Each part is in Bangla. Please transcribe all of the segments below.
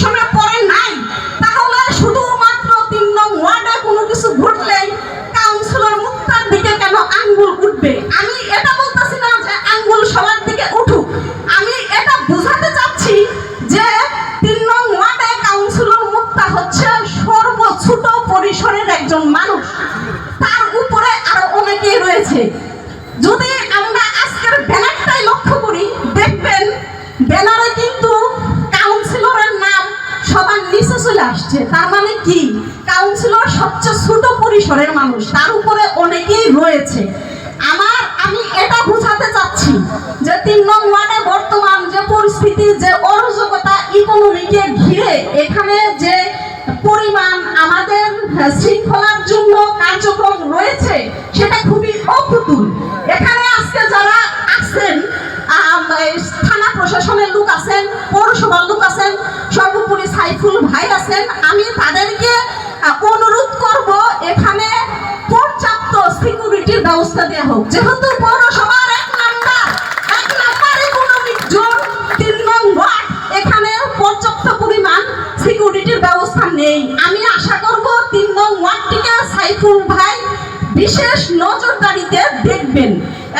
সময় পরে নাই। তাহলে শুধুমাত্র তিন নং ওয়ার্ডে কোনো কিছু ঘটলেই কাউন্সিলর মুক্তার দিকে কেন আঙ্গুল উঠবে? আমি এটা বলতেছি না যে আঙ্গুল সবার দিকে উঠুক। আমি এটা বোঝাতে চাচ্ছি যে তিন নং ওয়ার্ডে কাউন্সিলর মুক্তা হচ্ছে সর্বছোট পরিসরের একজন মানুষ। তার উপরে আরও অনেকেই রয়েছে। আসছে। তার মানে কি? কাউন্সিলর সবচেয়ে ছোট পরিসরের মানুষ। তার উপরে অনেকেই রয়েছে। আমার, আমি এটা বোঝাতে চাচ্ছি যে তিন নং ওয়ার্ডে বর্তমান যে পরিস্থিতি, যে অরাজকতা ইকোনমিকে ঘিরে এখানে যে পরিমাণ আমাদের শৃঙ্খলার জন্য কার্যক্রম রয়েছে, সেটা খুবই অপ্রতুল। এখানে আজকে যারা আছেন থানা প্রশাসনের লোক আছেন, পৌরসভার লোক আছেন সর্বোপরি সাইফুল ভাই আছেন, আমি তাদেরকে অনুরোধ করব এখানে পর্যাপ্ত সিকিউরিটির ব্যবস্থা দেওয়া হোক। যেহেতু পৌরসভার এক নাম্বার এক নাম্বার ইকোনমিক জোন তিন নং ওয়ার্ড, এখানে পর্যাপ্ত পরিমাণ সিকিউরিটির ব্যবস্থা নেই। আমি আশা করব তিন নং ওয়ার্ডটিকে সাইফুল ভাই বিশেষ নজরদারিতে দেখবেন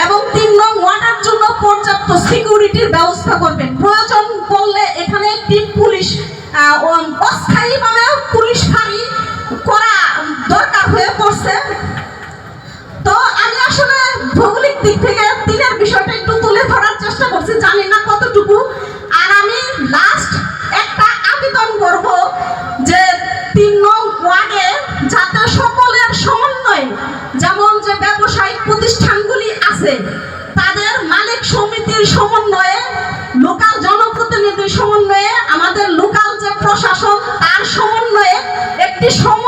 এবং তিন নং ওয়ার্ডের জন্য পর্যাপ্ত সিকিউরিটির ব্যবস্থা করবেন। প্রয়োজন পড়লে এখানে একটি পুলিশ হয়ে পড়ছে। তো আমি আসলে ভৌগোলিক দিক থেকে বিষয়টা একটু তুলে ধরার চেষ্টা করছি, জানি না কতটুকু। আর আমি লাস্ট একটা আবেদন করব যে তিন নং ওয়ার্ডে যাতে সকলের সমন্বয়ে, যেমন যে ব্যবসায়িক প্রতিষ্ঠানগুলি আছে, তাদের মালিক সমিতির সমন্বয়ে, লোকাল জনপ্রতিনিধির সমন্বয়ে, আমাদের লোকাল যে প্রশাসন, তার সমন্বয়ে একটি সমন্বিত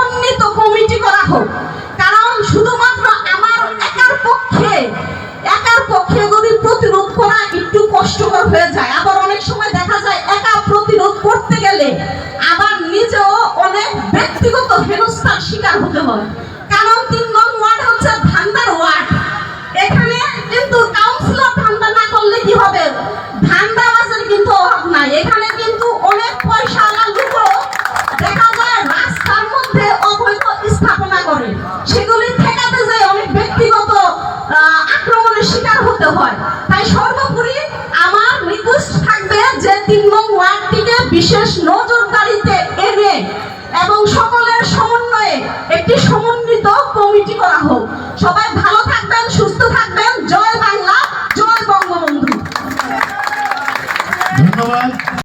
ব্যক্তিগত হেনস্থার শিকার হতে হয়। কারণ তিন নং ওয়ার্ড হচ্ছে ধান্দার ওয়ার্ড। এখানে কিন্তু কাউন্সিলর ধান্দা না করলে কি হবে? ধান্দাবাজের কিন্তু অভাব নাই। এখানে কিন্তু অনেক পয়সা দেখা যায় রাস্তার মধ্যে অবৈধ স্থাপনা করে। সেগুলি ঠেকাতে যায় অনেক ব্যক্তিগত আক্রমণের শিকার হতে হয়। তাই সর্বোপরি আমার রিকোয়েস্ট থাকবে যে তিন নং ওয়ার্ডটিকে বিশেষ নজরদারিতে এনে এবং সকলের সমন্বয়ে একটি সমন্বিত কমিটি করা হোক। সবাই ভালো